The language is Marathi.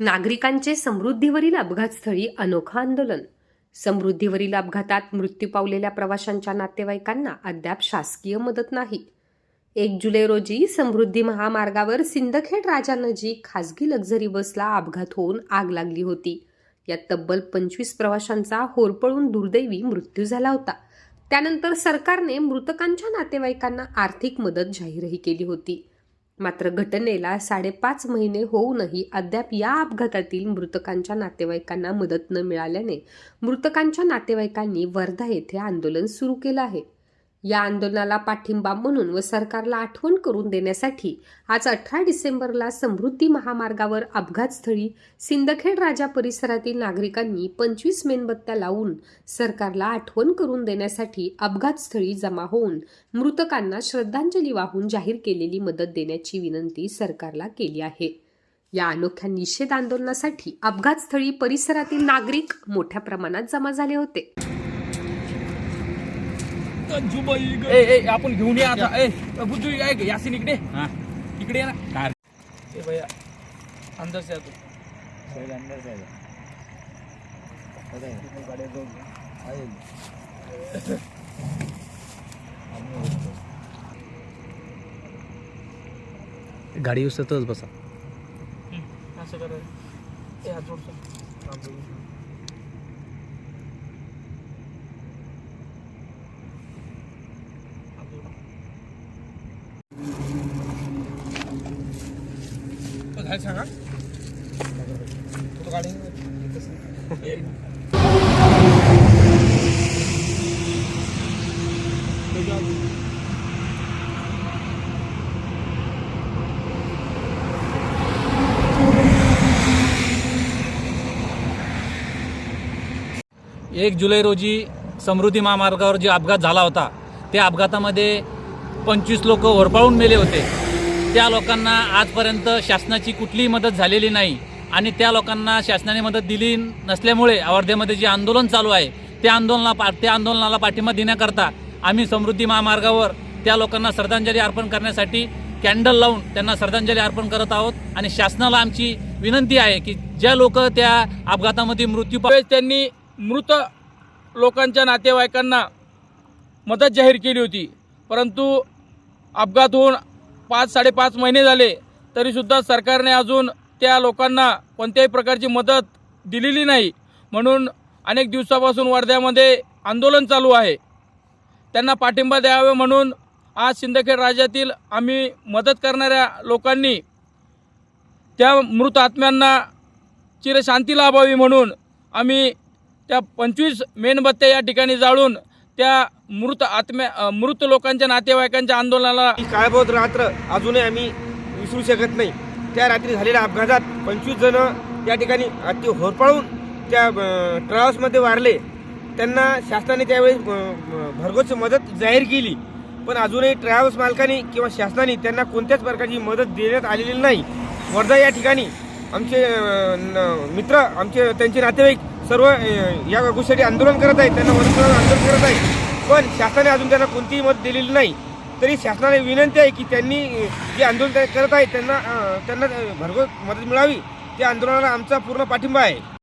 नागरिकांचे समृद्धीवरील अपघातस्थळी अनोखं आंदोलन. समृद्धीवरील अपघातात मृत्यू पावलेल्या प्रवाशांच्या नातेवाईकांना अद्याप शासकीय मदत नाही. एक जुलै रोजी समृद्धी महामार्गावर सिंदखेड राजानजीक खासगी लक्झरी बसला अपघात होऊन आग लागली होती. यात तब्बल पंचवीस प्रवाशांचा होरपळून दुर्दैवी मृत्यू झाला होता. त्यानंतर सरकारने मृतकांच्या नातेवाईकांना आर्थिक मदत जाहीरही केली होती. मात्र घटनेला साडेपाच महिने होऊनही अद्याप या अपघातातील मृतकांच्या नातेवाईकांना मदत न मिळाल्याने मृतकांच्या नातेवाईकांनी वर्धा येथे आंदोलन सुरू केलं आहे. या आंदोलनाला पाठिंबा म्हणून व सरकारला आठवण करून देण्यासाठी आज अठरा डिसेंबरला समृद्धी महामार्गावर अपघातस्थळी सिंदखेड राजा परिसरातील नागरिकांनी पंचवीस मेणबत्त्या लावून सरकारला आठवण करून देण्यासाठी अपघातस्थळी जमा होऊन मृतकांना श्रद्धांजली वाहून जाहीर केलेली मदत देण्याची विनंती सरकारला केली आहे. या अनोख्या निषेध आंदोलनासाठी अपघातस्थळी परिसरातील नागरिक मोठ्या प्रमाणात जमा झाले होते. ए ए आपण घेऊन या आता. ए बुद्धू ग, यासीन इकडे इकडे ये ना. कार ए भैया अंदर से आ तू. गाडी उसतच बसा. असं करा. ए हात जोडतो. सांगा. तो गाडी एक जुलै रोजी समृद्धी महामार्गावर जे अपघात झाला होता त्या अपघातामध्ये पंचवीस लोक होरपाळून मेले होते. त्या लोकांना आजपर्यंत शासनाची कुठलीही मदत झालेली नाही आणि त्या लोकांना शासनाने मदत दिली नसल्यामुळे वर्धेमध्ये जे आंदोलन चालू आहे त्या आंदोलना पा त्या आंदोलनाला पाठिंबा देण्याकरता आम्ही समृद्धी महामार्गावर त्या लोकांना श्रद्धांजली अर्पण करण्यासाठी कॅन्डल लावून त्यांना श्रद्धांजली अर्पण करत आहोत आणि शासनाला आमची विनंती आहे की ज्या लोक त्या अपघातामध्ये मृत्यू पा त्यांनी मृत लोकांच्या नातेवाईकांना मदत जाहीर केली होती. परंतु अपघात होऊन पाच साडेपाच महिने झाले तरीसुद्धा सरकारने अजून त्या लोकांना कोणत्याही प्रकारची मदत दिलेली नाही. म्हणून अनेक दिवसापासून वर्ध्यामध्ये आंदोलन चालू आहे. त्यांना पाठिंबा द्यावे म्हणून आज सिंदखेड राज्यातील आम्ही मदत करणाऱ्या लोकांनी त्या मृत आत्म्यांना चिरशांती लाभावी म्हणून आम्ही त्या पंचवीस मेणबत्त्या या ठिकाणी जाळून त्या मृत आत्म्या मृत लोकांच्या नातेवाईकांच्या आंदोलनाला काळबोध रात्र अजूनही आम्ही विसरू शकत नाही. त्या रात्री झालेल्या अपघातात पंचवीस जण या ठिकाणी अति होरपळून त्या ट्रॅव्हल्समध्ये वारले. त्यांना शासनाने त्यावेळी भरघोस मदत जाहीर केली. पण अजूनही ट्रॅव्हल्स मालकांनी किंवा शासनाने त्यांना कोणत्याच प्रकारची मदत देण्यात आलेली नाही. वर्धा या ठिकाणी आमचे न- मित्र आमचे त्यांचे नातेवाईक सर्व या गोष्टीसाठी आंदोलन करत आहेत त्यांना मदत आंदोलन करत आहेत. पण शासनाने अजून त्यांना कोणतीही मदत दिलेली नाही. तरी शासनाने विनंती आहे की त्यांनी जे आंदोलन करत आहेत त्यांना त्यांना भरघोस मदत मिळावी. त्या आंदोलनाला आमचा पूर्ण पाठिंबा आहे.